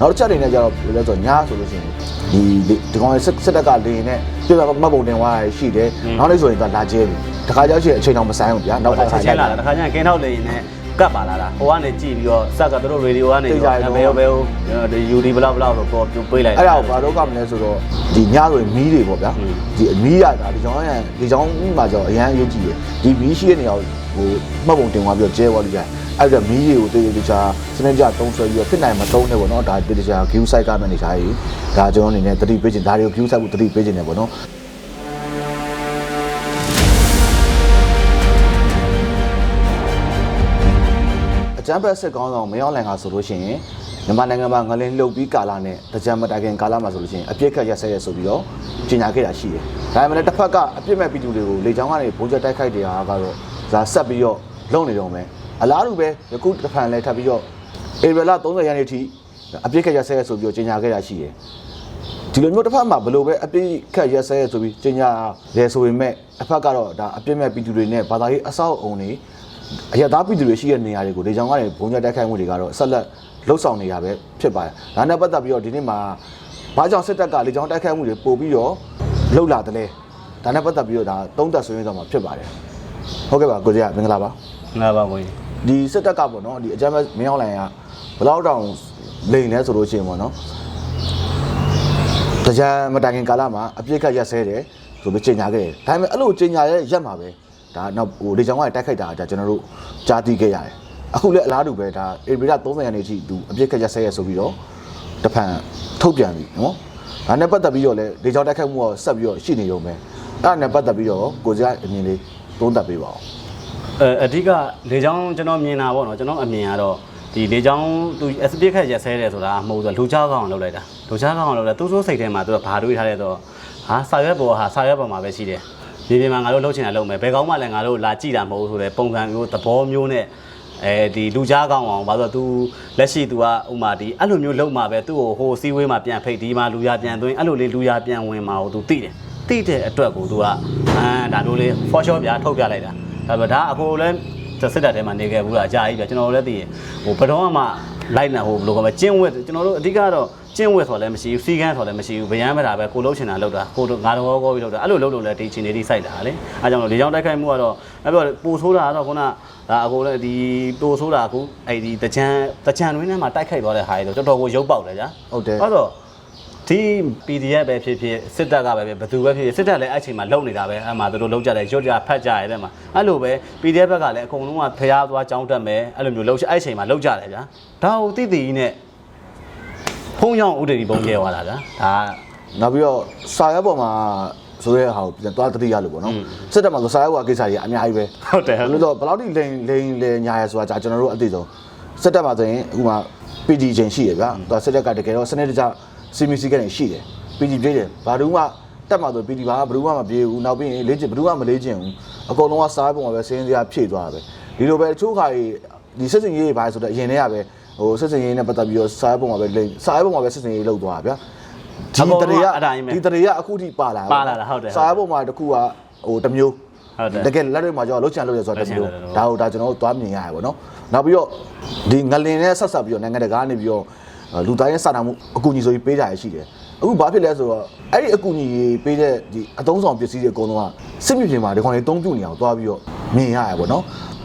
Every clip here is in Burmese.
နောက်တစ်ချက်အနေနဲ့ကျတော့ဘယ်လဲဆိုတော့ညဆိုလို့ရှိရင်ဒီဒီကောင်ရဲ့စစ်စစ်တက်ကလေနဲ့ပြပြမှတ်ပုံတင်သွားရရှိတယ်နောက်လေးဆိုရင်သူလာကျဲပြီတခါကြောက်ရှိအချိန်တော့မဆိုင်ဘူးဗျာနောနောက်က်တစ်တစ်ခါခါချင်းလာတာတစ်ခါချင်းကင်းထောက်လေရင်နဲ့ကတ်ပါလာတာဟိုကနေကြည့်ပြီးတော့စက်ကသူတို့ရေဒီယိုကနေဘယ်ရောဘယ်ရောဒီယူဒီဘလောက်ဘလောက်ဆိုပေါ်ပေးလိုက်အဲ့ဒါကိုဘာတော့ကမလဲဆိုတော့ဒီညဆိုရင်မီးတွေပေါ့ဗျာอืมဒီမီးရတာဒီကြောင်ရဒီကြောင်မှာကျတော့အရန်အရေးကြီးတယ်ဒီမီးရှိတဲ့နေရာကိုဟိုမှတ်ပုံတင်သွားပြီးတော့ကျဲသွားလို့ရတယ် အဲ့ဒါမီးတွေကိုတေးသေးချာစနစ်ကြတုံးဆွဲပြီးတော့ဖြစ်နိုင်မတုံးနဲ့ပေါ့နော်ဒါတေးသေးချာ view site ကမှနေသားကြီးဒါကျွန်တော်အနေနဲ့တတိပေးခြင်းဒါတွေကို view site ကိုတတိပေးခြင်းတယ်ပေါ့နော်အကြမ်းဖက်စစ်ကောင်းဆောင်မရောက်နိုင်တာဆိုလို့ရှိရင်မြန်မာနိုင်ငံမှာငလင်းလှုပ်ပြီးကာလာနဲ့တကြံမတိုင်ခင်ကာလာမှာဆိုလို့ရှိရင်အပြစ်ခတ်ရက်စဲရဆိုပြီးတော့ကြီးညာခဲ့တာရှိတယ်။ဒါပေမဲ့လည်းတစ်ဖက်ကအပြစ်မဲ့ပြည်သူတွေကိုလေကြောင်းကနေဘုံချက်တိုက်ခိုက်တရားကတော့ဇာဆက်ပြီးတော့လုံနေတော့မယ်။ အလားတူပဲယခုတစ်ဖန်လည်းထပ်ပြီးတော့ဧပြီလ30ရက်နေ့ထိအပြစ်ခတ်ရက်စဲရဆိုပြီးတော့ကြီးညာခဲ့တာရှိတယ်။ဒီလိုမျိုးတစ်ဖက်မှာဘယ်လိုပဲအပြစ်ခတ်ရက်စဲရဆိုပြီးကြီးညာရဲဆိုပေမဲ့တစ်ဖက်ကတော့ဒါအပြစ်မဲ့ပြည်သူတွေနဲ့ဘာသာရေးအဆောက်အုံတွေအရသားပြည်သူတွေရှိတဲ့နေရာတွေကိုလေကြောင်းကနေဘုံညက်တိုက်ခိုက်မှုတွေကတော့ဆက်လက်လှုပ်ဆောင်နေတာပဲဖြစ်ပါတယ်။ဒါနဲ့ပတ်သက်ပြီးတော့ဒီနေ့မှာဘာကြောင့်စစ်တပ်ကလေကြောင်းတိုက်ခိုက်မှုတွေပို့ပြီးတော့လှုပ်လာတယ်လဲ။ဒါနဲ့ပတ်သက်ပြီးတော့ဒါသုံးသက်ဆွေးနွေးတော့မှာဖြစ်ပါတယ်။ဟုတ်ကဲ့ပါကိုကြီးကမင်္ဂလာပါငါပါကိုကြီး။ ဒီစစ်တပ်ကပေါ့နော်ဒီအကြမ်းဖက်မင်းအောင်လိုင်ကဘယ်တော့တောင်လိန်လဲဆိုလို့ရှိရင်ပေါ့နော်။တရားမတိုင်ခင်ကာလမှာအပြစ်ခတ်ရက်စဲတယ်ဆိုပြီးကြေညာခဲ့တယ်။ဒါပေမဲ့အဲ့လိုကြေညာရဲ့ရက်မှာပဲဒါနောက်ဟိုလေကြောင်းကတိုက်ခိုက်တာဒါကျွန်တော်တို့ကြားသိခဲ့ရတယ်။အခုလည်းအလားတူပဲဒါဧပြီလ30ရက်နေ့ထိသူအပြစ်ခတ်ရက်စဲရဆိုပြီးတော့တဖန်ထုတ်ပြန်ပြီနော်။ဒါနဲ့ပတ်သက်ပြီးတော့လည်းလေကြောင်းတိုက်ခိုက်မှုကဆက်ပြီးတော့ရှိနေရုံပဲ။အဲ့ဒါနဲ့ပတ်သက်ပြီးတော့ကိုကြီးကအမြင်လေးသုံးသပ်ပေးပါဦး အဲအဓိကလေချောင်းကျွန်တော်မြင်တာပေါ့နော်ကျွန်တော်အမြင်ကတော့ဒီလေချောင်းသူ SP ခက်ရက်ဆဲတယ်ဆိုတာမဟုတ်ဆိုလူချောင်းကောင်လောက်လိုက်တာလူချောင်းကောင်လောက်လိုက်သူ့ဆိုးစိတ်ထဲမှာသူကဘာတွေးထားလဲဆိုတော့ဟာစာရွက်ပေါ်ဟာစာရွက်ပေါ်မှာပဲရှိတယ်ဒီပြင်မှာငါတို့လှုပ်ချင်တာလုပ်မယ်ဘယ်ကောင်းမှလည်းငါတို့လာကြည့်တာမဟုတ်ဆိုတဲ့ပုံစံမျိုးသဘောမျိုးနဲ့အဲဒီလူကြားကောင်းအောင်ဘာလို့ तू လက်ရှိ तू ကဥမာဒီအဲ့လိုမျိုးလုံမှာပဲသူ့ကိုဟိုစီးဝေးမှာပြန်ဖိတ်ဒီမှာလူရပြန်သွင်းအဲ့လိုလေးလူရပြန်ဝင်မှာကို तू သိတယ်သိတဲ့အတွက်ကို तू ကအာဒါမျိုးလေး for sure ပြထုတ်ပြလိုက်တာ ဒါပေမဲ့ဒါအခုလည်းစစ်တပ်ထဲမှာနေခဲ့ဘူးလားအကြာကြီးပြကျွန်တော်တို့လည်းသိရင်ဟိုဘယ်တော့မှလိုက်နေဟိုဘယ်လိုကမကျင်းဝက်ကျွန်တော်တို့အဓိကတော့ကျင်းဝက်ဆိုလည်းမရှိဘူးစီကန်းဆိုလည်းမရှိဘူးဗျမ်းမတာပဲကိုလုံးချင်တာလောက်တာကိုတို့ငါတော်ကောပြီးလောက်တာအဲ့လိုလုပ်လို့လည်းဒီချင်းနေတိစိုက်တာလေအဲကြောင့်လို့လေကြောင်းတိုက်ခိုက်မှုကတော့အဲ့ပြောပူဆိုးတာကတော့ခုနဒါအကိုလည်းဒီတိုးဆိုးတာအခုအဲ့ဒီတကြံတကြံတွင်းထဲမှာတိုက်ခိုက်သွားတဲ့ဟာတွေတော့တော်တော်ကိုရုပ်ပေါက်တယ်ဗျာဟုတ်တယ်အဲ့တော့ ဒီ PDF ပဲဖြစ်ဖြစ်စစ်တပ်ကပဲဖြစ်ဘယ်သူပဲဖြစ်ဖြစ်စစ်တပ်လည်းအဲ့ချိန်မှာလုံနေတာပဲအဲ့မှာသူတို့လုံကြတယ်ရွတ်ကြဖတ်ကြရတယ်တဲ့မှာအဲ့လိုပဲ PDF ဘက်ကလည်းအကုန်လုံးကဖျားသွားကြောင်းတက်မယ်အဲ့လိုမျိုးလုံအဲ့ချိန်မှာလုံကြတယ်ဗျာဒါကိုတိတိနဲ့ဖုံးရောင်ဥဒတိပုံကျဲသွားတာဗျာဒါနောက်ပြီးတော့စာရွက်ပေါ်မှာဆိုရဲဟာကိုပြန်သွားတတိရလို့ပေါ့နော်စစ်တပ်မှာဆိုစာရွက်ပေါ်ကိစ္စကြီးအများကြီးပဲဟုတ်တယ်ဘယ်လိုတော့ဘယ်လောက်ထိလိန်လိန်လေညာရဲဆိုတာကျွန်တော်တို့အသိဆုံးစစ်တပ်မှာဆိုရင်ဥပမာ PG ချင်းရှိရဗျာသူစစ်တပ်ကတကယ်တော့စနစ်တကျ စီမီစီကနေရှိတယ် PG ပြေးတယ်ဘာလို့မှတက်မှာဆို PG ဘာဘယ်သူမှမပြေးဘူးနောက်ပြီးရင်လေ့ကျင့်ဘယ်သူမှမလေ့ကျင့်ဘူးအကုန်လုံးကစားပုံမှာပဲစင်းစရာဖြည့်သွားတာပဲဒီလိုပဲအချို့ခါကြီးဒီစစ်စင်ရေးဘာဆိုတော့အရင်တည်းကပဲဟိုစစ်စင်ရေးနဲ့ပတ်သက်ပြီးတော့စားပုံမှာပဲလိန်စားပုံမှာပဲစစ်စင်ရေးလောက်သွားတာဗျာဒီတရေကဒီတရေကအခုထိပါလာစားပုံမှာတခုကဟိုတမျိုးဟုတ်တယ်တကယ်လက်တွေမှာကျွန်တော်လှုပ်ချင်လှုပ်ရဆိုတော့တမျိုးလှုပ်ချင်ဒါဟုတ်ဒါကျွန်တော်တို့သွားမြင်ရရပါတော့နောက်ပြီးတော့ဒီငလင်နဲ့ဆက်ဆက်ပြီးတော့နိုင်ငံတကာကနေပြီးတော့ လူသားရဲ့စာနာမှုအကူအညီဆိုပြီးပေးကြရရှိတယ်အခုဘာဖြစ်လဲဆိုတော့အဲ့ဒီအကူအညီပေးတဲ့ဒီအသုံးဆောင်ပစ္စည်းတွေအကုန်လုံးကစစ်မြေပြင်မှာဒီခေါင်းလေးတုံးပြနေအောင်သွားပြီးတော့မြင်ရရပါတော့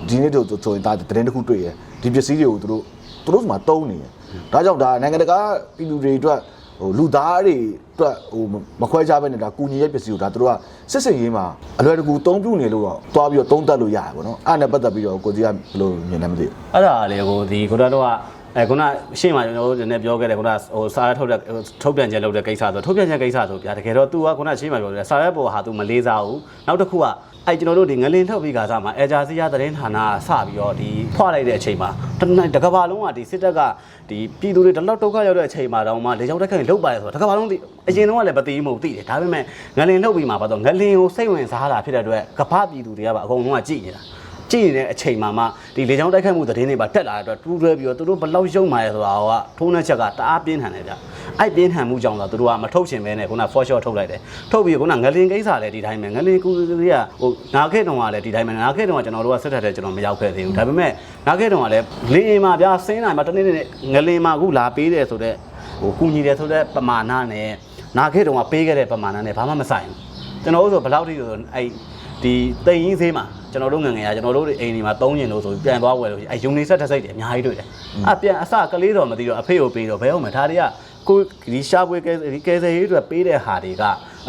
ဒီနေ့တို့ဆိုရင်ဒါတရင်တစ်ခုတွေ့ရဒီပစ္စည်းတွေကိုသူတို့သူတို့မှတုံးနေတယ်ဒါကြောင့်ဒါနိုင်ငံတကာပြည်သူတွေအတွက်ဟိုလူသားတွေအတွက်ဟိုမခွဲခြားပဲနဲ့ဒါကုညီရဲ့ပစ္စည်းကိုဒါသူတို့ကစစ်စင်ရေးမှာအလွယ်တကူတုံးပြနေလို့တော့သွားပြီးတော့တုံးတက်လို့ရတယ်ပေါ့နော်အဲ့ဒါနဲ့ပတ်သက်ပြီးတော့ကိုကြီးကဘယ်လိုမြင်လဲမသိဘူးအဲ့ဒါလေကိုဒီခုနကတော့ အဲခုနရှေ့မှာကျွန်တော်တို့နည်းပြောခဲ့တယ်ခုနဟိုစာရွက်ထုတ်တဲ့ထုတ်ပြန်ချက်လုပ်တဲ့ကိစ္စဆိုထုတ်ပြန်ချက်ကိစ္စဆိုဗျာတကယ်တော့ तू ကခုနရှေ့မှာပြောတယ်စာရွက်ပေါ်ဟာ तू မလေးစားဘူးနောက်တစ်ခုကအဲကျွန်တော်တို့ဒီငလင်ထုတ်ပြီးကစားမှာအဲဂျာစီယာသတင်းဌာနကစပြီးတော့ဒီဖွာလိုက်တဲ့အချိန်မှာတနတကဘာလုံးကဒီစစ်တပ်ကဒီပြည်သူတွေတလောက်ဒုက္ခရောက်တဲ့အချိန်မှာတော့မှလေကြောင်းတက်ခိုင်လုတ်ပါတယ်ဆိုတော့တကဘာလုံးဒီအရင်တော့ကလည်းမသိဘူးမဟုတ်သိတယ်ဒါပေမဲ့ငလင်လုတ်ပြီးမှာပါတော့ငလင်ကိုစိတ်ဝင်စားတာဖြစ်တဲ့အတွက်ကဘာပြည်သူတွေကပါအကုန်လုံးကကြည်နေတာ ကြည့်နေတဲ့အချိန်မှာမှဒီလေချောင်းတိုက်ခတ်မှုသတင်းတွေပါတက်လာတဲ့အတွက်တူးတွဲပြီးတော့သူတို့ဘလောက်ရုံမာရဲဆိုတာကထုံးတဲ့ချက်ကတအားပြင်းထန်တယ်ဗျအဲ့ပြင်းထန်မှုကြောင့်တော့သူတို့ကမထုတ်ချင်ပဲနဲ့ခုန for short ထုတ်လိုက်တယ်ထုတ်ပြီးခုနငလင်ကိစ္စလည်းဒီတိုင်းပဲငလင်ကူတွေကဟိုနာခဲ့တုံကလည်းဒီတိုင်းပဲနာခဲ့တုံကကျွန်တော်တို့ကဆက်ထက်တဲ့ကျွန်တော်မရောက်ခဲ့သေးဘူးဒါပေမဲ့နာခဲ့တုံကလည်းလင်းအိမ်မှာဗျာဆင်းနိုင်မှာတနေ့နေ့ငလင်မှာခုလာပေးတယ်ဆိုတော့ဟိုကူညီတယ်ဆိုတဲ့ပမာဏနဲ့နာခဲ့တုန်းကပေးခဲ့တဲ့ပမာဏနဲ့ဘာမှမဆိုင်ဘူးကျွန်တော်တို့ဆိုဘယ်လောက်ထိဆိုအဲ့ ဒီတိမ်ရင်းသေးမှာကျွန်တော်တို့ငယ်ငယ်ကကျွန်တော်တို့အိမ်ဒီမှာသုံးကျင်လို့ဆိုပြီးပြန်သွားဝယ်လို့ရှိရင်အဲ့ယူနီဆက်တစ်စိတ်တွေအများကြီးတွေ့တယ်အပြန်အစကလေးတော်မသိတော့အဖေကိုပေးတော့ဘယ်ဟုတ်မလဲဒါတွေကကိုဒီရှားပွဲကဲဒီကဲဆယ်ရေးတွေပေးတဲ့ဟာတွေက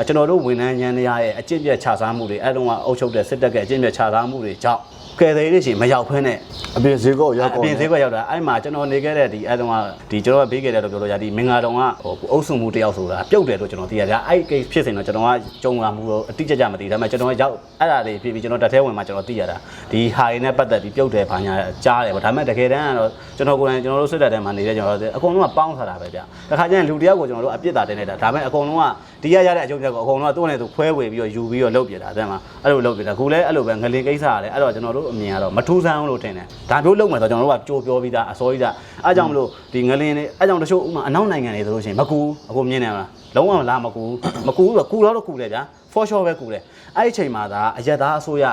ကျွန်တော်တို့ဝန်ထမ်းညန်းတွေရဲ့အကျင့်ပြတ်ခြစားမှုတွေအဲ့တုန်းကအုပ်ချုပ်တဲ့စစ်တပ်ကအကျင့်ပြတ်ခြစားမှုတွေကြောင့် ကဲဆယ်ရေးတွေရှင်မရောက်ဖဲနဲ့အပြင်ဈေးကောရောက်အကောပြင်ဈေးကွက်ရောက်တာအဲ့မှာကျွန်တော်နေခဲ့တဲ့ဒီအဲ့တုန်းကဒီကျွန်တော်ကဘေးခဲ့တဲ့လို့ပြောလို့ရဒီမင်္ဂလာတောင်ကဟိုအုပ်စုမှုတယောက်ဆိုတာပြုတ်တယ်လို့ကျွန်တော်သိရတယ်အဲ့ case ဖြစ်စဉ်တော့ကျွန်တော်ကကြုံလာမှုတော့အတိအကျမသိဒါပေမဲ့ကျွန်တော်ကရောက်အဲ့ဒါတွေဖြစ်ပြီးကျွန်တော်တက်သေးဝင်မှာကျွန်တော်သိရတာဒီဟာရင်းနဲ့ပတ်သက်ပြီးပြုတ်တယ်ဘာညာကြားတယ်ပေါ့ဒါပေမဲ့တကယ်တမ်းကတော့ကျွန်တော်ကိုယ်တိုင်ကျွန်တော်တို့စစ်တပ်ထဲမှာနေတဲ့ကျွန်တော်တို့အကုန်လုံးကပေါင်းထားတာပဲဗျတခါကျရင်လူတယောက်ကိုကျွန်တော်တို့အပြစ်တာတင်နေတာဒါပေမဲ့အကုန်လုံးကဒီရရတဲ့အကျုံးချက်ကိုအကုန်လုံးကသူ့နဲ့သူခွဲဝေပြီးတော့ယူပြီးတော့လုပ်ပြတာအဲ့မှာအဲ့လိုလုပ်ပြတာခုလည်းအဲ့လိုပဲငလင်ကိစ္စရတယ်အဲ့တော့ကျွန်တော်တို့အမြင်ကတော့မထူးဆန်းဘူးလို့ထင်တယ်ဒါမျိုးလုပ်မယ်ဆိုတော့ကျွန်တော်တို့ကကြိုးပြောပြီးသားအစိုးရကအဲ့ကြောင့်မလို့ဒီငလင်တွေအဲ့ကြောင့်တချို့ဥမာအနောက်နိုင်ငံတွေဆိုလို့ရှိရင်မကူအခုမြင်နေမလားလုံးဝလာမကူမကူဘူးကူတော့ကူတယ်ဗျာ for sure ပဲကူတယ်အဲ့ဒီအချိန်မှာဒါအရက်သားအစိုးရ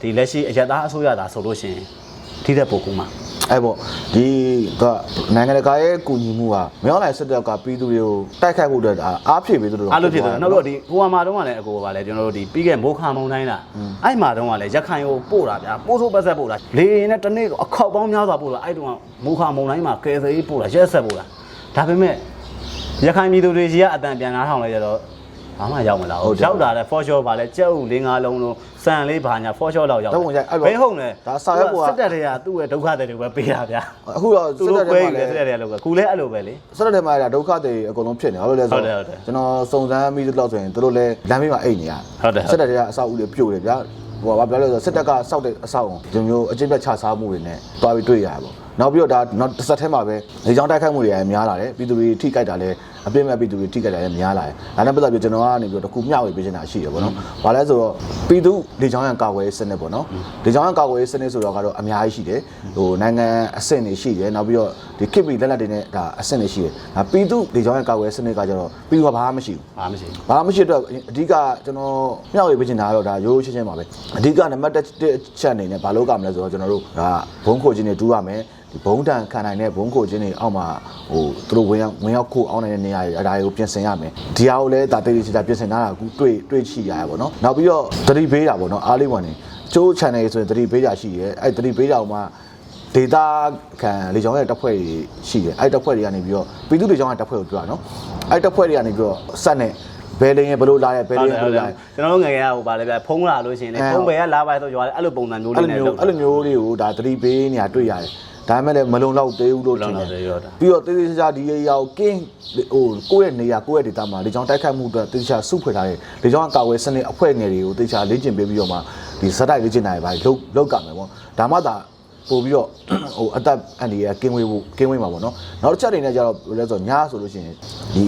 ဒီလက်ရှိအရက်သားအစိုးရဒါဆိုလို့ရှိရင်ထိတဲ့ပုံကူမှာ အဲ့ပေါ့ဒီကနိုင်ငံတကာရဲ့ကူညီမှုကမြောင်းလိုက်စစ်တပ်ကပြည်သူတွေကိုတိုက်ခိုက်ဖို့အတွက်ဒါအားဖြည့်ပေးသလိုအားလို့ဖြစ်တယ်နောက်တော့ဒီဟိုမှာတော့ကလည်းအကိုကလည်းကျွန်တော်တို့ဒီပြီးခဲ့မိုးခါမုံတိုင်းလားအဲ့မှာတော့ကလည်းရခိုင်ကိုပို့တာဗျာပို့ဆိုပတ်ဆက်ပို့တာလေရင်နဲ့တနေ့အခောက်ပေါင်းများစွာပို့တာအဲ့တုန်းကမိုးခါမုံတိုင်းမှာကယ်ဆယ်ရေးပို့တာရက်ဆက်ပို့တာဒါပေမဲ့ရခိုင်ပြည်သူတွေကြီးကအတန်ပြန်နားထောင်လိုက်ကြတော့ ဘာမှရောက်မလာဘူးရောက်တာလဲ for sure ပါလဲကြက်ဥလေးငါးလုံးလုံးစံလေးဘာညာ for sure လောက်ရောက်ဘယ်ဟုတ်လဲစစ်တပ်တွေကသူ့ရဲ့ဒုက္ခတွေတွေပဲပေးတာဗျာအခုတော့သူစစ်တို့တပ်ခွဲတွေယူမှာတယ်လည်းစစ်တပ်တွေကလို့ပဲကူလဲအဲ့လိုပဲလေစက်တဲ့မှာဒါဒုက္ခတွေအကုန်လုံးဖြစ်နေဘာလို့လဲဆိုဟုတ်တယ်တော့ဟုတ်တယ်ကျွန်တော်စုံစမ်းမိသလောက်ဆိုရင်တို့လည်းလမ်းမေးမှာအိတ်နေရဟုတ်တယ်ဟုတ်တယ်စက်တဲ့တွေကအဆောက်အဦတွေပြုတ်တယ်ဗျာဟိုဘာပြောလဲဆိုတော့စစ်တပ်ကစောက်တဲ့အဆောက်အုံဒီမျိုးအကျင့်ပြတ်ချစားမှုတွေနဲ့တွားပြီးတွေ့ရတာပေါ့နောက်ပြီးတော့ဒါနောက်တစ်ဆက်ထဲမှာပဲလေကြောင်းတိုက်ခိုက်မှုတွေလည်းများလာတယ်ပြည်သူတွေထိကြိုက်တာလည်းအပြစ်မဲ့ပြည်သူတွေထိကြိုက်တာလည်းများလာတယ်ဒါနဲ့ပတ်သက်ပြီးကျွန်တော်ကနေပြီးတော့တစ်ခုမျှဝေပေးချင်တာရှိတယ်ပေါ့နော်ဘာလဲဆိုတော့ပြည်သူလေကြောင်းရန်ကာကွယ်ရေးစနစ်ပေါ့နော်လေကြောင်းရန်ကာကွယ်ရေးစနစ်ဆိုတော့ကတော့အများကြီးရှိတယ်ဟိုနိုင်ငံအဆင့်တွေရှိတယ်နောက်ပြီးတော့ဒီခေတ်ပြီးလက်လက်တွေနဲ့ဒါအဆင့်တွေရှိတယ်ဒါပြည်သူလေကြောင်းရန်ကာကွယ်ရေးစနစ်ကကျတော့ပြည်သူကဘာမှမရှိဘူးဘာမှမရှိဘူးဘာမှမရှိတော့အဓိကကျွန်တော်မျှဝေပေးချင်တာကတော့ဒါရိုးရိုးရှင်းရှင်းပါပဲအဓိကနံပါတ်1ချက်အနေနဲ့ဘာလို့ကမလဲဆိုတော့ကျွန်တော်တို့ဒါဘုံခိုခြင်းတွေတူရမယ်ဒီ ဘုံတန်ခံနိုင်တဲ့ဘုံခိုခြင်းတွေအောက်မှာဟိုသူတို့ဝင်ရောက်ဝင်ရောက်ခိုအောင်နိုင်တဲ့နေရာတွေအဒါတွေကိုပြင်ဆင်ရမယ်ဒီဟာကိုလည်းဒါတိတိကျကျပြင်ဆင်ထားတာအခုတွေ့တွေ့ချရရပါတော့နောက်ပြီးတော့သတိပေးတာပေါ့နော်အားလေးဝင်နေကျိုး channel ဆိုရင်သတိပေးကြရှိရဲအဲ့သတိပေးကြအောင်မှဒေတာခံလေကြောင်းရဲ့တပ်ဖွဲ့တွေရှိတယ်အဲ့တပ်ဖွဲ့တွေကနေပြီးတော့ပြည်သူလေကြောင်းရဲ့တပ်ဖွဲ့ကိုပြောတာနော်အဲ့တပ်ဖွဲ့တွေကနေပြီးတော့စက်နဲ့ဘယ်လင်းရဲ့ဘယ်လိုလာရဲ့ဘယ်လင်းရဲ့ဘယ်လိုလာရဲ့ကျွန်တော်တို့ငယ်ငယ်ကဟိုဗာလဲဗျဖုံးလာလို့ရှိရင်လေအဲဖုံးပဲကလာပါဆိုရွာလေအဲ့လိုပုံစံမျိုးအဲ့လေးလိုနဲ့မျိုးအဲ့လိုမျိုးလေးကိုဒါသတိပေးနေတာတွေ့ရတယ် ဒါပေမဲ့လည်းမလုံလောက်သေးဘူးလို့ထင်တယ်ပြီးတော့တေးသေးချာဒီရေရောကင်းဟိုကိုယ့်ရဲ့နေရာကိုယ့်ရဲ့ဒေတာမှာလေကြောင်းတိုက်ခိုက်မှုအတွက်တေးချာစုဖွဲ့ထားတဲ့လေကြောင်းကာဝယ်စနစ်အဖွဲ့ငယ်တွေကိုတေးချာလေ့ကျင့်ပေးပြီးတော့မှဒီစတိုက်လေ့ကျင့်နိုင်ပါလုတ်လုတ်ကမယ်ပေါ့ဒါမှသာပို့ပြီးတော့ဟိုအသက်အန်ဒီရကင်းဝေးဖို့ကင်းဝေးမှာပေါ့နော်နောက်တစ်ချက်အနေနဲ့ကျတော့ဘယ်လဲဆိုတော့ညဆိုလို့ရှိရင်ဒီ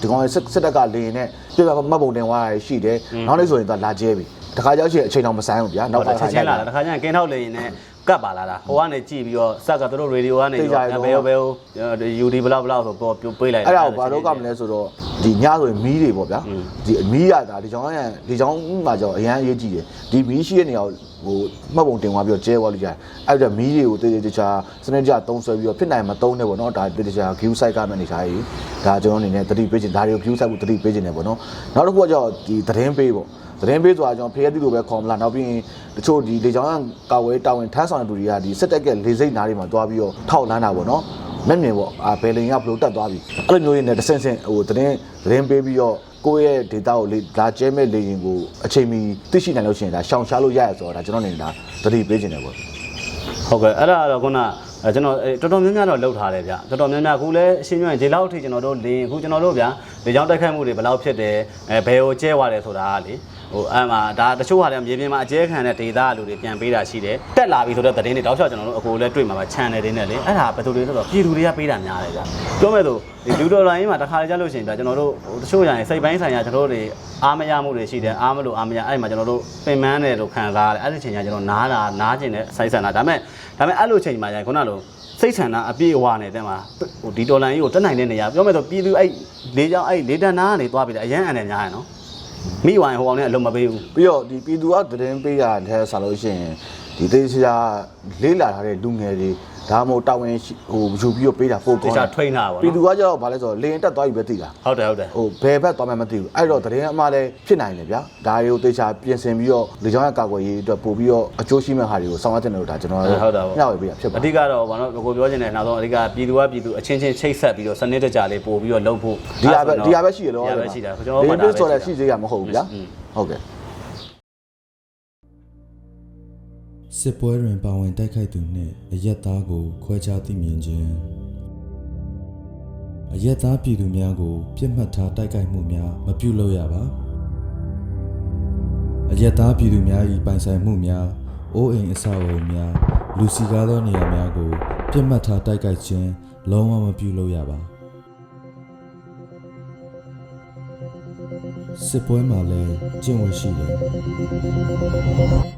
ဒီကောင်စစ်စစ်တပ်ကလေရင်နဲ့ပြပြမှတ်ပုံတင်သွားရရှိတယ်နောက်နေ့ဆိုရင်သူလာကျဲပြီတခါကြောက်ချင်အချိန်တော့မဆိုင်ဘူးဗျာနောနောက်က်တစ်ချက်ချင်းလာတာတခါကျရင်ကင်းထောက်လေရင်နဲ့ ကတ်ပါလာတာဟိုကနေကြည့်ပြီးတော့စက်ကသူတို့ရေဒီယိုကနေဘယ်ဘယ်ဘယ်ယူဒီဘလောက်ဘလောက်ဆိုပေါ်ပေးလိုက်အဲ့ဒါကိုဘာလို့ကမလဲဆိုတော့ဒီညဆိုရင်မီးတွေပေါ့ဗျာဒီမီးရတာဒီချောင်းရဒီချောင်းမှာကြောအရန်အရေးကြီးတယ်ဒီမီးရှိတဲ့နေရာကို ဟိုမှတ်ပုံတင်သွားပြီးတော့ကျဲသွားလို့ရတယ်အဲ့ဒါမီးတွေကိုတေးသေးချာစနစ်ကြသုံးဆွဲပြီးတော့ဖြစ်နိုင်မသုံးနဲ့ပေါ့နော်ဒါတေးသေးချာ view site ကမှနေထားကြီးဒါကျွန်တော်အနေနဲ့တတိပေးခြင်းဒါတွေကို view site ကိုတတိပေးခြင်းတယ်ပေါ့နော်နောက်တစ်ခုကကြောဒီသတင်းပေးပေါ့သတင်းပေးဆိုတာကျွန်တော်ဖရဲတိလိုပဲခေါ်မလားနောက်ပြီးရင်တချို့ဒီလေချောင်းကာဝဲတာဝန်ထမ်းဆောင်တဲ့လူတွေကဒီစစ်တက်ကလေစိတ်နားတွေမှာတွားပြီးတော့ထောက်လန်းတာပေါ့နော်မဲ့မြင်ပေါ့အာဘယ်လင်ကဘလို့တက်သွားပြီအဲ့လိုမျိုးရင်းနဲ့တစ်ဆင့်ဆင့်ဟိုသတင်းသတင်းပေးပြီးတော့ ကိုယ့်ရဲ့ data ကိုလေလာကျဲမဲ့လေရင်ကိုအချိန်မီသိရှိနိုင်လို့ရှိရင်ဒါရှောင်ရှားလို့ရရဆိုတော့ဒါကျွန်တော်အနေနဲ့ဒါသတိပေးခြင်းတယ်ပေါ့ဟုတ်ကဲ့အဲ့ဒါတော့ခုနအဲကျွန်တော်အဲတော်တော်များများတော့လှုပ်ထားတယ်ဗျတော်တော်များများအခုလည်းအရှင်းပြောရင်ဒီလောက်အထိကျွန်တော်တို့လင်းအခုကျွန်တော်တို့ဗျလေကြောင်းတိုက်ခိုက်မှုတွေဘယ်လောက်ဖြစ်တယ်အဲဘယ်ကိုကျဲသွားတယ်ဆိုတာကလေ ဟိုအဲ့မှာဒါတချို့ဟာလည်းမြေပြင်မှာအကျဲခံတဲ့ဒေတာလူတွေပြန်ပေးတာရှိတယ်တက်လာပြီဆိုတော့သတင်းတွေတောက်လျှောက်ကျွန်တော်တို့အခုလည်းတွေ့မှာပါ channel တွေနဲ့လေအဲ့ဒါဘယ်သူတွေလဲဆိုတော့ပြည်သူတွေကပေးတာများတယ်ဗျပြောမဲ့ဆိုဒီလူဒေါ်လာရင်းမှာတစ်ခါလေကြားလို့ရှိရင်ဗျကျွန်တော်တို့ဟိုတချို့ရရင်စိတ်ပိုင်းဆိုင်ရာကျွန်တော်တို့တွေအားမရမှုတွေရှိတယ်အားမလို့အားမရအဲ့မှာကျွန်တော်တို့ပင်ပန်းတယ်လို့ခံစားရတယ်အဲ့ဒီချိန်ကျကျွန်တော်နားတာနားကျင်တဲ့စိုက်ဆန်တာဒါပေမဲ့ဒါပေမဲ့အဲ့လိုချိန်မှာကျရင်ခုနလိုစိတ်ဆန္ဒအပြည့်အဝနဲ့တဲ့မှာဟိုဒီဒေါ်လာကြီးကိုတက်နိုင်တဲ့နေရာပြောမယ်ဆိုပြည်သူအဲ့လေးချောင်းအဲ့လေးတန်းနာကနေသွားပြီးတယ်အရန်အန်တယ်ညားရနော် မိဝိုင်ဟိုအောင်နဲ့အလုံးမပေးဘူးပြီးတော့ဒီပြည်သူကသတင်းပေးရတဲ့ဆာလို့ရှိရင် ဒီသေချာလေးလာထားတဲ့လူငယ်တွေဒါမှမဟုတ်တာဝန်ရှိဟိုယူပြီးတော့ပေးတာပို့တေကောင်းချာထိန်းတာပေါ့ပြည်သူနော်ကကျတော့ဗာလဲဆိုတော့လေရင်တက်သွားပြီပဲသိတာဟုတ်တယ်ဟုတ်တယ်ဟိုဘယ်ဘက်သွားမှမသိဘူးအဲ့တော့တရင်အမှားလည်းဖြစ်နိုင်တယ်ဗျာဒါတွေကိုသေချာပြင်ဆင်ပြီးတော့လေကြောင်းရဲ့ကာကွယ်ရေးအတွက်ပို့ပြီးတော့အကျိုးရှိမဲ့ဟာတွေကိုဆောင်ရွက်တင်လို့ဒါကျွန်တော်ဟုတ်တာပေါ့ညှောက်ပေးတာဖြစ်ပါအဓိကတော့ဘာလို့ကိုပြောချင်တယ်နောက်ဆုံးအဓိကပြည်သူကပြည်သူအချင်းချင်းချိတ်ဆက်ပြီးတော့စနစ်တကျလေးပို့ပြီးတော့လုပ်ဖို့ဒီဟာပဲဒီဟာပဲရှိရတော့ဒီဟာပဲရှိတာကျွန်တော်ဒီမှဘစ်ဆိုလည်းရှိသေးရမဟုတ်ဘူးဗျာอืมဟုတ်ကဲ့ စစ်ပွဲတွင်ပါဝင်တိုက်ခိုက်သူနှင့်အရက်သားကို ခွဲခြားသိမြင်ခြင်းအရက်သားပြည်သူများကိုပြစ်မှတ်ထားတိုက်ခိုက်မှုများမပြုလုပ်ရပါအရက်သားပြည်သူများ၏ပိုင်ဆိုင်မှုများအိုးအိမ်အဆောက်အအုံများလူစီကားသောနေရာများကို ပြစ်မှတ်ထားတိုက်ခိုက်ခြင်းလုံးဝမပြုလုပ်ရပါစစ်ပွဲမှာလည်းကျင့်ဝတ်ရှိတယ်